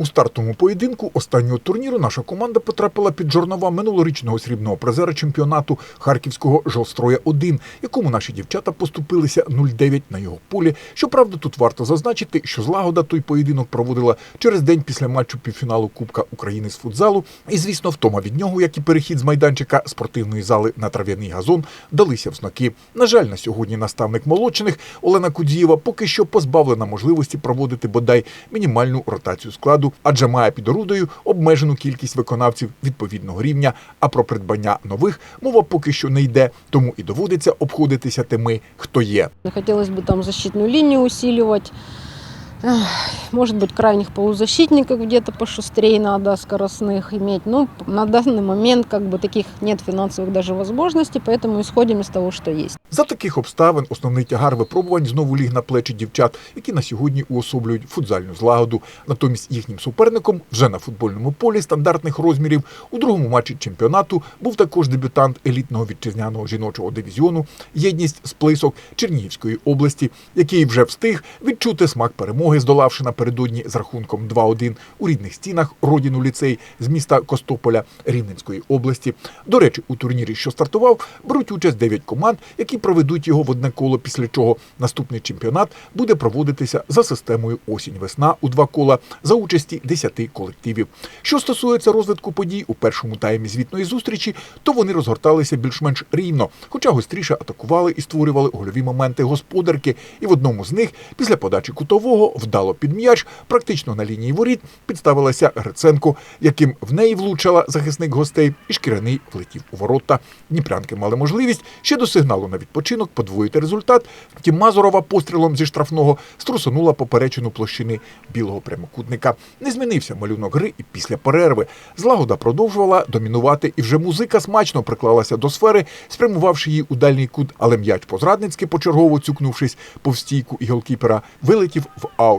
У стартовому поєдинку останнього турніру наша команда потрапила під жорнова минулорічного срібного призера чемпіонату харківського жолстроя 1 якому наші дівчата поступилися 0-9 на його полі. Щоправда, тут варто зазначити, що злагода той поєдинок проводила через день після матчу півфіналу Кубка України з футзалу. І звісно, втома від нього, як і перехід з майданчика спортивної зали на трав'яний газон, далися в знаки. На жаль, на сьогодні наставник молодшиних Олена Кудзієва поки що позбавлена можливості проводити бодай мінімальну ротацію складу, адже має під орудою обмежену кількість виконавців відповідного рівня. А про придбання нових мова поки що не йде, тому і доводиться обходитися тими, хто є. Хотілося б там защитну лінію усиливать. Эх, Может быть, крайних полузащитников где-то пошустрее надо, скоростных иметь. Ну, на данный момент как бы таких нет финансовых даже возможностей, поэтому исходим из того, что есть. За таких обставин основний тягар випробувань знову ліг на плечі дівчат, які на сьогодні уособлюють футзальну злагоду. Натомість їхнім суперником вже на футбольному полі стандартних розмірів у другому матчі чемпіонату був також дебютант елітного вітчизняного жіночого дивізіону єдність сплисок Чернігівської області, який вже встиг відчути смак перемоги, здолавши напередодні з рахунком 2-1 у рідних стінах родину ліцей з міста Костополя Рівненської області. До речі, у турнірі, що стартував, беруть участь 9 команд, які проведуть його в одне коло, після чого наступний чемпіонат буде проводитися за системою осінь-весна у два кола за участі 10 колективів. Що стосується розвитку подій у першому таймі звітної зустрічі, то вони розгорталися більш-менш рівно, хоча гостріше атакували і створювали гольові моменти господарки. І в одному з них, після подачі кутового, вдало під м'яч, практично на лінії воріт, підставилася Гриценко, яким в неї влучила захисник гостей, і шкіряний влетів у ворота. Дніпрянки мали можливість ще до сигналу на відпочинок подвоїти результат. Втім, Мазурова пострілом зі штрафного струсонула поперечину площини білого прямокутника. Не змінився малюнок гри і після перерви. Злагода продовжувала домінувати, і вже музика смачно приклалася до сфери, спрямувавши її у дальній кут, але м'яч позрадницьки, почергово цюкнувшись по стійку і голкіпера, вилетів в аут.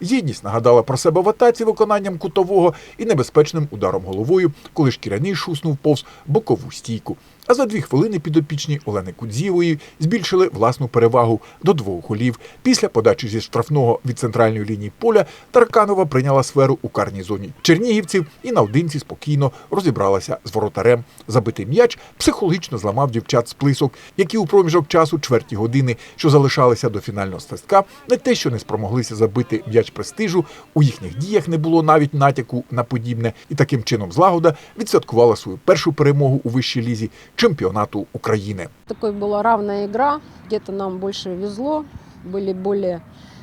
Єдність нагадала про себе в атаці виконанням кутового і небезпечним ударом головою, коли шкіряний шуснув повз бокову стійку. А за дві хвилини підопічні Олени Кудзієвої збільшили власну перевагу до двох голів. Після подачі зі штрафного від центральної лінії поля Тарканова прийняла сферу у карній зоні чернігівців і наодинці спокійно розібралася з воротарем. Забитий м'яч психологічно зламав дівчат з плисок, які у проміжок часу чверті години, що залишалися до фінального свистка, не те, що не спромоглися забити м'яч престижу, у їхніх діях не було навіть натяку на подібне, і таким чином злагода відсвяткувала свою першу перемогу у вищій лізі чемпіонату України. Такой была равная игра, где-то нам больше везло, были более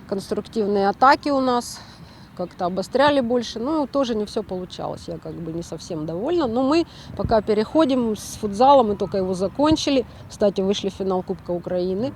конструктивные атаки у нас, как-то обостряли больше, ну, тоже не все получалось, я как бы не совсем довольна, но мы пока переходим с футзала, мы только его закончили, кстати, вышли в финал Кубка Украины,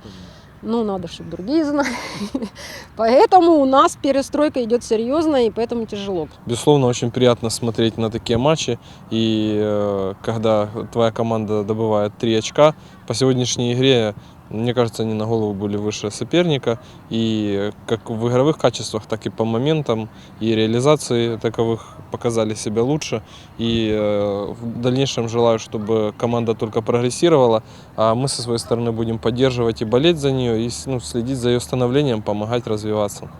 ну, надо, чтобы другие знали, поэтому у нас перестройка идет серьезная, и поэтому тяжело. Безусловно, очень приятно смотреть на такие матчи. И э, когда твоя команда добывает три очка, по сегодняшней игре, мне кажется, они на голову были выше соперника. И как в игровых качествах, так и по моментам и реализации таковых показали себя лучше. И э, в дальнейшем желаю, чтобы команда только прогрессировала, а мы со своей стороны будем поддерживать и болеть за нее, и ну, следить за ее становлением, помогать развиваться.